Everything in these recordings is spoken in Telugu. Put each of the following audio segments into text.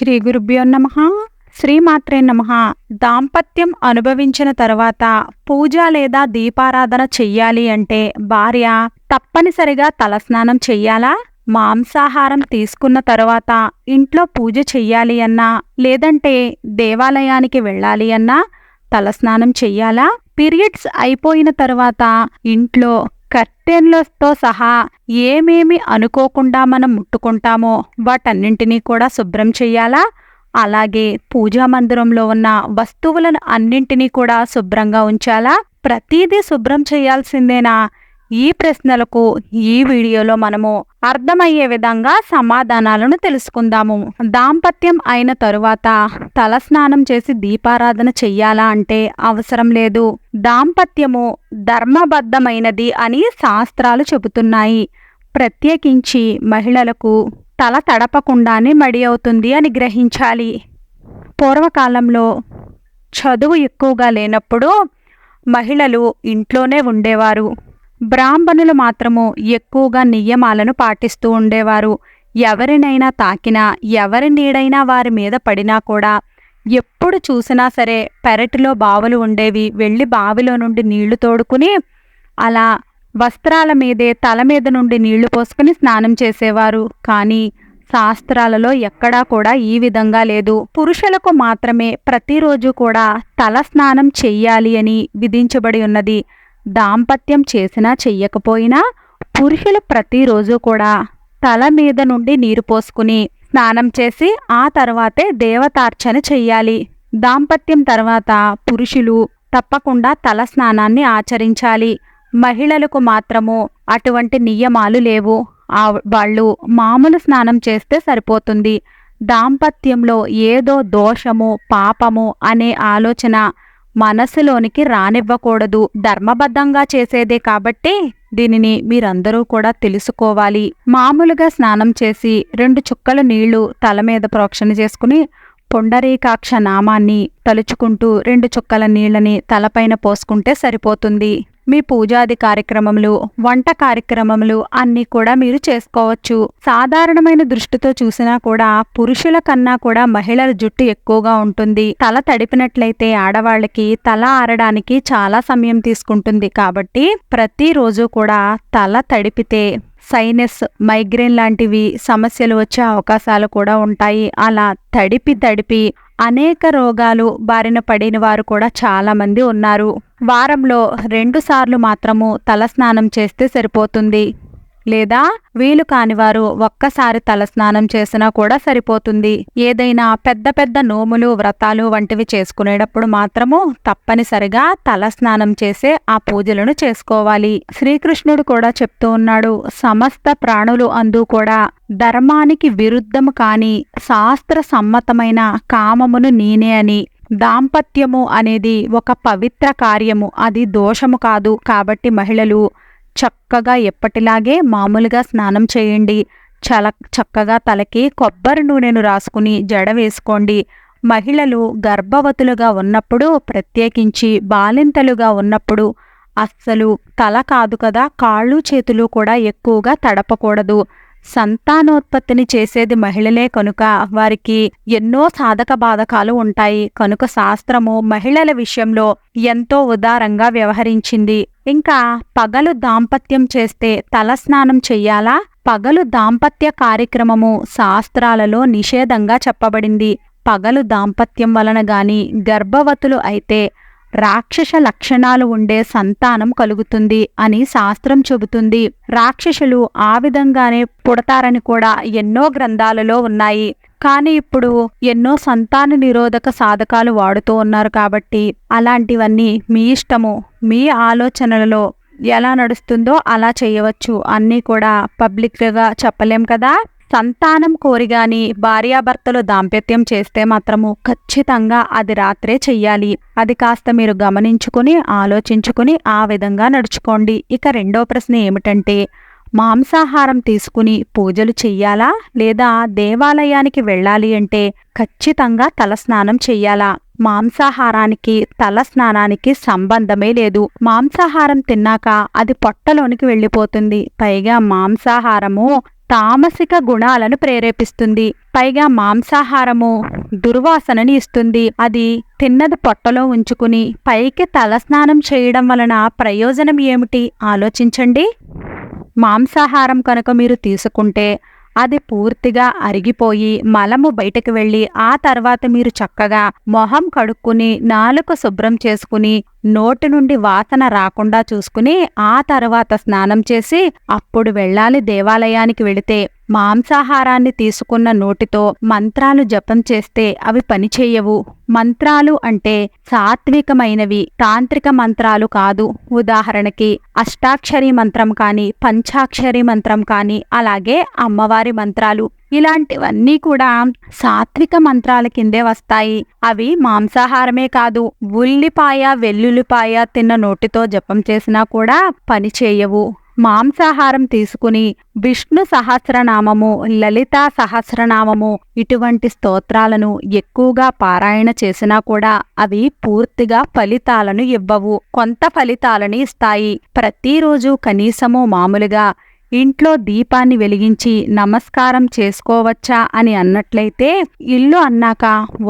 శ్రీ గురుభ్యో నమ. శ్రీమాత్రే నమ. దాంపత్యం అనుభవించిన తర్వాత పూజ లేదా దీపారాధన చెయ్యాలి అంటే భార్య తప్పనిసరిగా తలస్నానం చెయ్యాలా? మాంసాహారం తీసుకున్న తర్వాత ఇంట్లో పూజ చెయ్యాలి అన్నా లేదంటే దేవాలయానికి వెళ్ళాలి అన్నా తలస్నానం చెయ్యాలా? పీరియడ్స్ అయిపోయిన తర్వాత ఇంట్లో కర్టెన్లతో సహా ఏమేమి అనుకోకుండా మనం ముట్టుకుంటామో వాటన్నింటినీ కూడా శుభ్రం చెయ్యాలా అలాగే పూజా మందిరంలో ఉన్న వస్తువులను అన్నింటినీ కూడా శుభ్రంగా ఉంచాలా? ప్రతిదీ శుభ్రం చేయాల్సిందేనా? ఈ ప్రశ్నలకు ఈ వీడియోలో మనము అర్థమయ్యే విధంగా సమాధానాలను తెలుసుకుందాము. దాంపత్యం అయిన తరువాత తలస్నానం చేసి దీపారాధన చెయ్యాలా అంటే అవసరం లేదు. దాంపత్యము ధర్మబద్ధమైనది అని శాస్త్రాలు చెబుతున్నాయి. ప్రత్యేకించి మహిళలకు తల తడపకుండానే మడి అవుతుంది అని గ్రహించాలి. పూర్వకాలంలో చదువు ఎక్కువగా లేనప్పుడు మహిళలు ఇంట్లోనే ఉండేవారు. బ్రాహ్మణులు మాత్రము ఎక్కువగా నియమాలను పాటిస్తూ ఉండేవారు. ఎవరినైనా తాకినా ఎవరి నీడైనా వారి మీద పడినా కూడా ఎప్పుడు చూసినా సరే పెరటిలో బావులు ఉండేవి. వెళ్ళి బావిలో నుండి నీళ్ళు తోడుకుని అలా వస్త్రాల మీదే తల మీద నుండి నీళ్ళు పోసుకుని స్నానం చేసేవారు. కానీ శాస్త్రాలలో ఎక్కడా కూడా ఈ విధంగా లేదు. పురుషులకు మాత్రమే ప్రతిరోజు కూడా తల స్నానం చెయ్యాలి అని విధించబడి ఉన్నది. దాంపత్యం చేసినా చెయ్యకపోయినా పురుషులు ప్రతిరోజు కూడా తల మీద నుండి నీరు పోసుకుని స్నానం చేసి ఆ తర్వాతే దేవతార్చన చెయ్యాలి. దాంపత్యం తర్వాత పురుషులు తప్పకుండా తల స్నానాన్ని ఆచరించాలి. మహిళలకు మాత్రము అటువంటి నియమాలు లేవు. ఆ వాళ్ళు మామూలు స్నానం చేస్తే సరిపోతుంది. దాంపత్యంలో ఏదో దోషము పాపము అనే ఆలోచన మనసులోనికి రానివ్వకూడదు. ధర్మబద్ధంగా చేసేదే కాబట్టి దీనిని మీరందరూ కూడా తెలుసుకోవాలి. మామూలుగా స్నానం చేసి రెండు చుక్కల నీళ్ళు తల మీద ప్రోక్షణ చేసుకుని పొండరీకాక్ష నామాన్ని తలుచుకుంటూ రెండు చుక్కల నీళ్ళని తలపైన పోసుకుంటే సరిపోతుంది. మీ పూజాది కార్యక్రమములు వంట కార్యక్రమములు అన్నీ కూడా మీరు చేసుకోవచ్చు. సాధారణమైన దృష్టితో చూసినా కూడా పురుషుల కన్నా కూడా మహిళల జుట్టు ఎక్కువగా ఉంటుంది. తల తడిపినట్లయితే ఆడవాళ్ళకి తల ఆరడానికి చాలా సమయం తీసుకుంటుంది. కాబట్టి ప్రతిరోజు కూడా తల తడిపితే సైనస్ మైగ్రేన్ లాంటివి సమస్యలు వచ్చే అవకాశాలు కూడా ఉంటాయి. అలా తడిపి తడిపి అనేక రోగాలు బారిన పడిన వారు కూడా చాలామంది ఉన్నారు. వారంలో రెండు సార్లు మాత్రము తలస్నానం చేస్తే సరిపోతుంది. లేదా వీలు కానివారు ఒక్కసారి తలస్నానం చేసినా కూడా సరిపోతుంది. ఏదైనా పెద్ద పెద్ద నోములు వ్రతాలు వంటివి చేసుకునేటప్పుడు మాత్రము తప్పనిసరిగా తలస్నానం చేసే ఆ పూజలను చేసుకోవాలి. శ్రీకృష్ణుడు కూడా చెప్తూ ఉన్నాడు సమస్త ప్రాణులు అందు కూడా ధర్మానికి విరుద్ధము కాని శాస్త్ర సమ్మతమైన కామమును నేనే అని. దాంపత్యము అనేది ఒక పవిత్ర కార్యము అది దోషము కాదు. కాబట్టి మహిళలు చక్కగా ఎప్పటిలాగే మామూలుగా స్నానం చేయండి. చల చక్కగా తలకి కొబ్బరి నూనెను రాసుకుని జడ వేసుకోండి. మహిళలు గర్భవతులుగా ఉన్నప్పుడు ప్రత్యేకించి బాలింతలుగా ఉన్నప్పుడు అస్సలు తల కాదు కదా కాళ్ళు చేతులు కూడా ఎక్కువగా తడపకూడదు. సంతానోత్పత్తిని చేసేది మహిళలే కనుక వారికి ఎన్నో సాధక బాధకాలు ఉంటాయి. కనుక శాస్త్రము మహిళల విషయంలో ఎంతో ఉదారంగా వ్యవహరించింది. ఇంకా పగలు దాంపత్యం చేస్తే తలస్నానం చెయ్యాలా? పగలు దాంపత్య కార్యక్రమము శాస్త్రాలలో నిషేధంగా చెప్పబడింది. పగలు దాంపత్యం వలన గాని గర్భవతులు అయితే రాక్షస లక్షణాలు ఉండే సంతానం కలుగుతుంది అని శాస్త్రం చెబుతుంది. రాక్షసులు ఆ విధంగానే పుడతారని కూడా ఎన్నో గ్రంథాలలో ఉన్నాయి. కానీ ఇప్పుడు ఎన్నో సంతాన నిరోధక సాధకాలు వాడుతూ ఉన్నారు కాబట్టి అలాంటివన్నీ మీ ఇష్టము మీ ఆలోచనలలో ఎలా నడుస్తుందో అలా చేయవచ్చు. అన్నీ కూడా పబ్లిక్గా చెప్పలేం కదా? సంతానం కోరిగాని భార్యాభర్తలు దాంపత్యం చేస్తే మాత్రము ఖచ్చితంగా అది రాత్రే చెయ్యాలి. అది కాస్త మీరు గమనించుకుని ఆలోచించుకుని ఆ విధంగా నడుచుకోండి. ఇక రెండో ప్రశ్న ఏమిటంటే మాంసాహారం తీసుకుని పూజలు చెయ్యాలా? లేదా దేవాలయానికి వెళ్ళాలి అంటే ఖచ్చితంగా తలస్నానం చెయ్యాలా? మాంసాహారానికి తల స్నానానికి సంబంధమే లేదు. మాంసాహారం తిన్నాక అది పొట్టలోనికి వెళ్ళిపోతుంది. పైగా మాంసాహారము తామసిక గుణాలను ప్రేరేపిస్తుంది. పైగా మాంసాహారము దుర్వాసనని ఇస్తుంది. అది తిన్నది పొట్టలో ఉంచుకుని పైకి తలస్నానం చేయడం వలన ప్రయోజనం ఏమిటి? ఆలోచించండి. మాంసాహారం కనుక మీరు తీసుకుంటే అది పూర్తిగా అరిగిపోయి మలము బయటకు వెళ్ళి ఆ తర్వాత మీరు చక్కగా మొహం కడుక్కుని నాలుక శుభ్రం చేసుకుని నోటి నుండి వాసన రాకుండా చూసుకుని ఆ తర్వాత స్నానం చేసి అప్పుడు వెళ్ళాలి దేవాలయానికి వెళితే. మాంసాహారాన్ని తీసుకున్న నోటితో మంత్రాలు జపం చేస్తే అవి పనిచేయవు మంత్రాలు అంటే సాత్వికమైనవి తాంత్రిక మంత్రాలు కాదు. ఉదాహరణకి అష్టాక్షరి మంత్రం కానీ పంచాక్షరి మంత్రం కానీ అలాగే అమ్మవారి మంత్రాలు. ఇలాంటివన్నీ కూడా సాత్విక మంత్రాల కిందే వస్తాయి. అవి మాంసాహారమే కాదు ఉల్లిపాయ వెల్లుల్లిపాయ తిన్న నోటితో జపం చేసినా కూడా పనిచేయవు మాంసాహారం తీసుకుని విష్ణు సహస్రనామము లలితా సహస్రనామము ఇటువంటి స్తోత్రాలను ఎక్కువగా పారాయణ చేసినా కూడా అవి పూర్తిగా ఫలితాలను ఇవ్వవు. కొంత ఫలితాలను ఇస్తాయి. ప్రతిరోజు కనీసము మామూలుగా ఇంట్లో దీపాన్ని వెలిగించి నమస్కారం చేసుకోవచ్చా అని అన్నట్లయితే ఇల్లు అన్నాక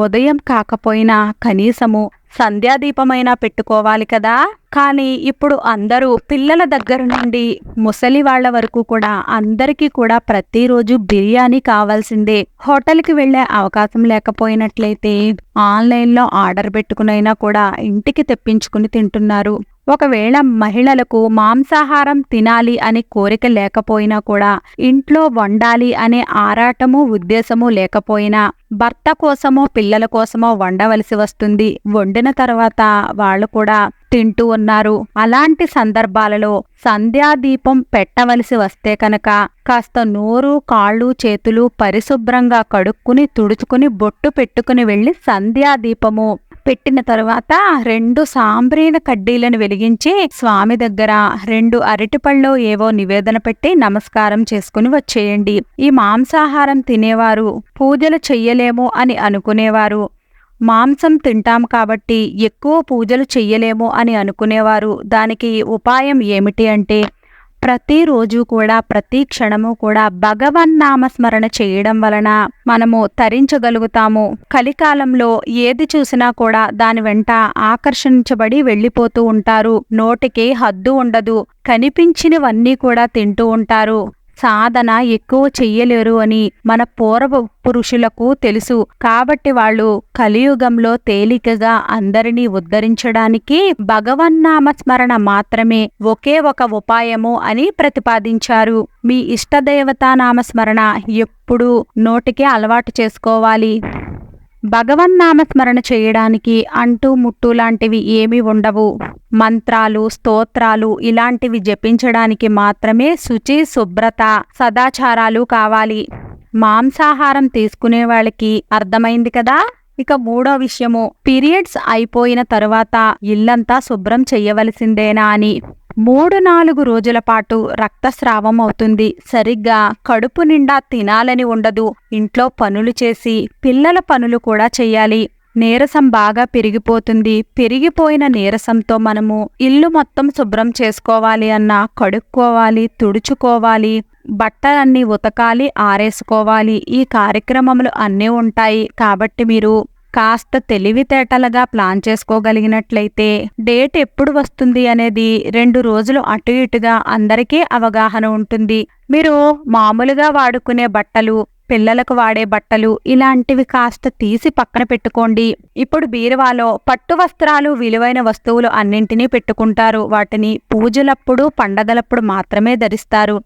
ఉదయం కాకపోయినా కనీసము సంధ్యాదీపమైనా పెట్టుకోవాలి కదా. కానీ ఇప్పుడు అందరూ పిల్లల దగ్గర నుండి ముసలి వాళ్ళ వరకు కూడా అందరికీ కూడా ప్రతిరోజు బిర్యానీ కావాల్సిందే. హోటల్కి వెళ్ళే అవకాశం లేకపోయినట్లయితే ఆన్లైన్లో ఆర్డర్ పెట్టుకునైనా కూడా ఇంటికి తెప్పించుకుని తింటున్నారు. ఒకవేళ మహిళలకు మాంసాహారం తినాలి అనే కోరిక లేకపోయినా కూడా ఇంట్లో వండాలి అనే ఆరాటము ఉద్దేశము లేకపోయినా భర్త కోసమో పిల్లల కోసమో వండవలసి వస్తుంది. వండిన తర్వాత వాళ్ళు కూడా తింటూ ఉన్నారు. అలాంటి సందర్భాలలో సంధ్యాదీపం పెట్టవలసి వస్తే కనుక కాస్త నోరు కాళ్ళు చేతులు పరిశుభ్రంగా కడుక్కుని తుడుచుకుని బొట్టు పెట్టుకుని వెళ్ళి సంధ్యాదీపము పెట్టిన తరువాత రెండు సాంబ్రీన కడ్డీలను వెలిగించి స్వామి దగ్గర రెండు అరటిపళ్ళు ఏవో నివేదన పెట్టి నమస్కారం చేసుకుని వచ్చేయండి. ఈ మాంసాహారం తినేవారు పూజలు చెయ్యలేము అని అనుకునేవారు. మాంసం తింటాం కాబట్టి ఎక్కువ పూజలు చెయ్యలేము అని అనుకునేవారు. దానికి ఉపాయం ఏమిటి అంటే ప్రతిరోజు కూడా ప్రతి క్షణము కూడా భగవన్నామస్మరణ చేయడం వలన మనము తరించగలుగుతాము. కలికాలంలో ఏది చూసినా కూడా దాని వెంట ఆకర్షించబడి వెళ్ళిపోతూ ఉంటారు. నోటికి హద్దు ఉండదు. కనిపించినవన్నీ కూడా తింటూ ఉంటారు. సాధన ఎక్కువ చెయ్యలేరు అని మన పూర్వ పురుషులకు తెలుసు. కాబట్టి వాళ్ళు కలియుగంలో తేలికగా అందరినీ ఉద్ధరించడానికి భగవన్నామస్మరణ మాత్రమే ఒకే ఒక ఉపాయము అని ప్రతిపాదించారు. మీ ఇష్టదేవతా నామస్మరణ ఎప్పుడూ నోటికే అలవాటు చేసుకోవాలి. భగవన్నామస్మరణ చేయడానికి అంటూ ముట్టు లాంటివి ఏమీ ఉండవు. మంత్రాలు స్తోత్రాలు ఇలాంటివి జపించడానికి మాత్రమే శుచి శుభ్రత సదాచారాలు కావాలి. మాంసాహారం తీసుకునే వాళ్ళకి అర్థమైంది కదా? ఇక మూడో విషయము పీరియడ్స్ అయిపోయిన తరువాత ఇల్లంతా శుభ్రం చెయ్యవలసిందేనా అని. మూడు నాలుగు రోజుల పాటు రక్తస్రావం అవుతుంది. సరిగ్గా కడుపు నిండా తినాలని ఉండదు. ఇంట్లో పనులు చేసి పిల్లల పనులు కూడా చెయ్యాలి నీరసం బాగా పెరిగిపోతుంది. పెరిగిపోయిన నీరసంతో మనము ఇల్లు మొత్తం శుభ్రం చేసుకోవాలి అన్నా కడుక్కోవాలి తుడుచుకోవాలి బట్టలన్నీ ఉతకాలి ఆరేసుకోవాలి. ఈ కార్యక్రమములు అన్నీ ఉంటాయి. కాబట్టి మీరు కాస్త తెలివితేటలుగా ప్లాన్ చేసుకోగలిగినట్లయితే డేట్ ఎప్పుడు వస్తుంది అనేది రెండు రోజులు అటు ఇటుగా అందరికీ అవగాహన ఉంటుంది. మీరు మామూలుగా వాడుకునే బట్టలు పిల్లలకు వాడే బట్టలు ఇలాంటివి కాస్త తీసి పక్కన పెట్టుకోండి. ఇప్పుడు బీరువాలో పట్టు వస్త్రాలు విలువైన వస్తువులు అన్నింటినీ పెట్టుకుంటారు. వాటిని పూజలప్పుడు పండగలప్పుడు మాత్రమే ధరిస్తారు.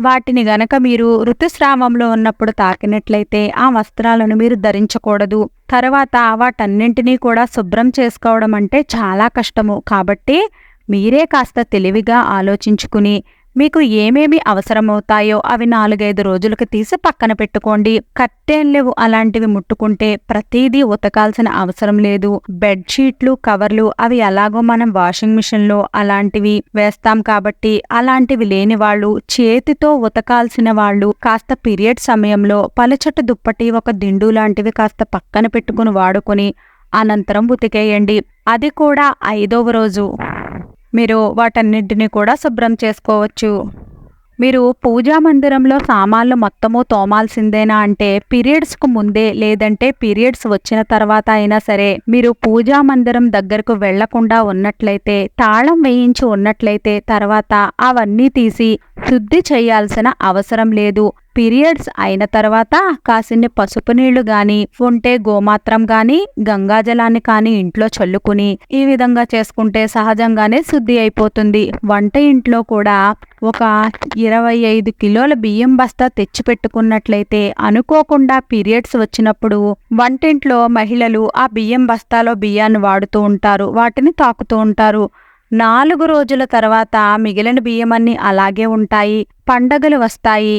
వాటిని గనక మీరు ఋతుస్రావంలో ఉన్నప్పుడు తాకినట్లయితే ఆ వస్త్రాలను మీరు ధరించకూడదు. తర్వాత వాటన్నింటినీ కూడా శుభ్రం చేసుకోవడం అంటే చాలా కష్టము. కాబట్టి మీరే కాస్త తెలివిగా ఆలోచించుకుని మీకు ఏమేమి అవసరమవుతాయో అవి నాలుగైదు రోజులకు తీసి పక్కన పెట్టుకోండి. కట్టెన్లేవు అలాంటివి ముట్టుకుంటే ప్రతిదీ ఉతకాల్సిన అవసరం లేదు. బెడ్షీట్లు కవర్లు అవి ఎలాగో మనం వాషింగ్ మిషన్లో అలాంటివి వేస్తాం కాబట్టి అలాంటివి లేని వాళ్ళు చేతితో ఉతకాల్సిన వాళ్ళు కాస్త పీరియడ్ సమయంలో పలచట దుప్పటి ఒక దిండు లాంటివి కాస్త పక్కన పెట్టుకుని వాడుకొని అనంతరం ఉతికేయండి. అది కూడా ఐదవ రోజు. మీరు వాటన్నింటినీ కూడా శుభ్రం చేసుకోవచ్చు. మీరు పూజా మందిరంలో సామాన్లు మొత్తము తోమాల్సిందేనా అంటే పీరియడ్స్కు ముందే లేదంటే పీరియడ్స్ వచ్చిన తర్వాత అయినా సరే మీరు పూజా మందిరం దగ్గరకు వెళ్ళకుండా ఉన్నట్లయితే తాళం వేయించి ఉన్నట్లయితే తర్వాత అవన్నీ తీసి శుద్ధి చేయాల్సిన అవసరం లేదు. పీరియడ్స్ అయిన తర్వాత కాసిన్ని పసుపు నీళ్ళు గాని ఉంటే గోమాత్రం గాని గంగాజలాన్ని కాని ఇంట్లో చల్లుకుని ఈ విధంగా చేసుకుంటే సహజంగానే శుద్ధి అయిపోతుంది. వంట ఇంట్లో కూడా ఒక ఇరవై ఐదు కిలోల బియ్యం బస్తా తెచ్చి పెట్టుకున్నట్లయితే అనుకోకుండా పీరియడ్స్ వచ్చినప్పుడు వంటింట్లో మహిళలు ఆ బియ్యం బస్తాలో బియ్యాన్ని వాడుతూ ఉంటారు వాటిని తాకుతూ ఉంటారు. నాలుగు రోజుల తర్వాత మిగిలిన బియ్యమన్నీ అలాగే ఉంటాయి పండగలు వస్తాయి.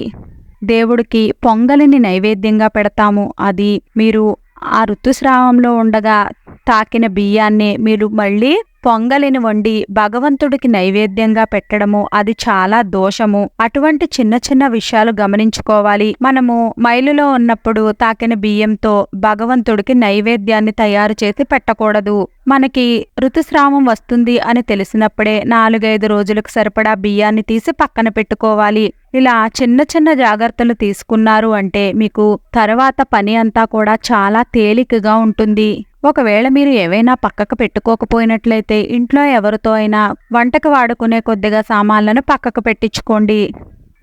దేవుడికి పొంగలిని నైవేద్యంగా పెడతాము. అది మీరు ఆ ఋతుస్రావంలో ఉండగా తాకిన బియ్యాన్ని మీరు మళ్ళీ పొంగలిని వండి భగవంతుడికి నైవేద్యంగా పెట్టడము అది చాలా దోషము. అటువంటి చిన్న చిన్న విషయాలు గమనించుకోవాలి. మనము మైలులో ఉన్నప్పుడు తాకిన బియ్యంతో భగవంతుడికి నైవేద్యాన్ని తయారు చేసి పెట్టకూడదు. మనకి ఋతుస్రావం వస్తుంది అని తెలిసినప్పుడే నాలుగైదు రోజులకు సరిపడా బియ్యాన్ని తీసి పక్కన పెట్టుకోవాలి. ఇలా చిన్న చిన్న జాగ్రత్తలు తీసుకున్నారు అంటే మీకు తర్వాత పని అంతా కూడా చాలా తేలికగా ఉంటుంది. ఒకవేళ మీరు ఏవైనా పక్కకు పెట్టుకోకపోయినట్లయితే ఇంట్లో ఎవరితో అయినా వంటకు వాడుకునే కొద్దిగా సామాన్లను పక్కకు పెట్టించుకోండి.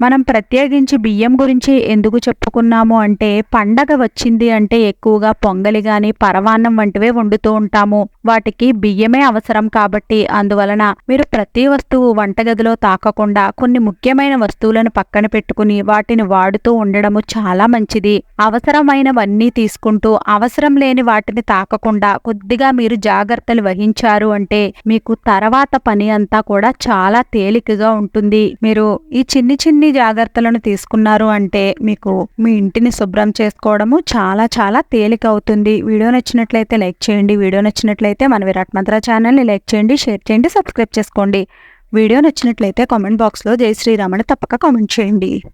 మనం ప్రత్యేకించి బియ్యం గురించి ఎందుకు చెప్పుకున్నాము అంటే పండగ వచ్చింది అంటే ఎక్కువగా పొంగలి గాని పరవాన్నం వంటివే వండుతూ ఉంటాము. వాటికి బియ్యమే అవసరం కాబట్టి అందువలన మీరు ప్రతి వస్తువు వంటగదిలో తాకకుండా కొన్ని ముఖ్యమైన వస్తువులను పక్కన పెట్టుకుని వాటిని వాడుతూ ఉండడము చాలా మంచిది. అవసరమైనవన్నీ తీసుకుంటూ అవసరం లేని వాటిని తాకకుండా కొద్దిగా మీరు జాగ్రత్తలు వహించారు అంటే మీకు తర్వాత పని అంతా కూడా చాలా తేలికగా ఉంటుంది. మీరు ఈ చిన్ని చిన్ని జాగ్రత్తలను తీసుకున్నారు అంటే మీకు మీ ఇంటిని శుభ్రం చేసుకోవడము చాలా చాలా తేలిక అవుతుంది. వీడియో నచ్చినట్లయితే లైక్ చేయండి. వీడియో నచ్చినట్లయితే మన విరాట్ మంత్ర ఛానల్ని లైక్ చేయండి షేర్ చేయండి సబ్స్క్రైబ్ చేసుకోండి. వీడియో నచ్చినట్లయితే కామెంట్ బాక్స్లో జై శ్రీరామని తప్పక కామెంట్ చేయండి.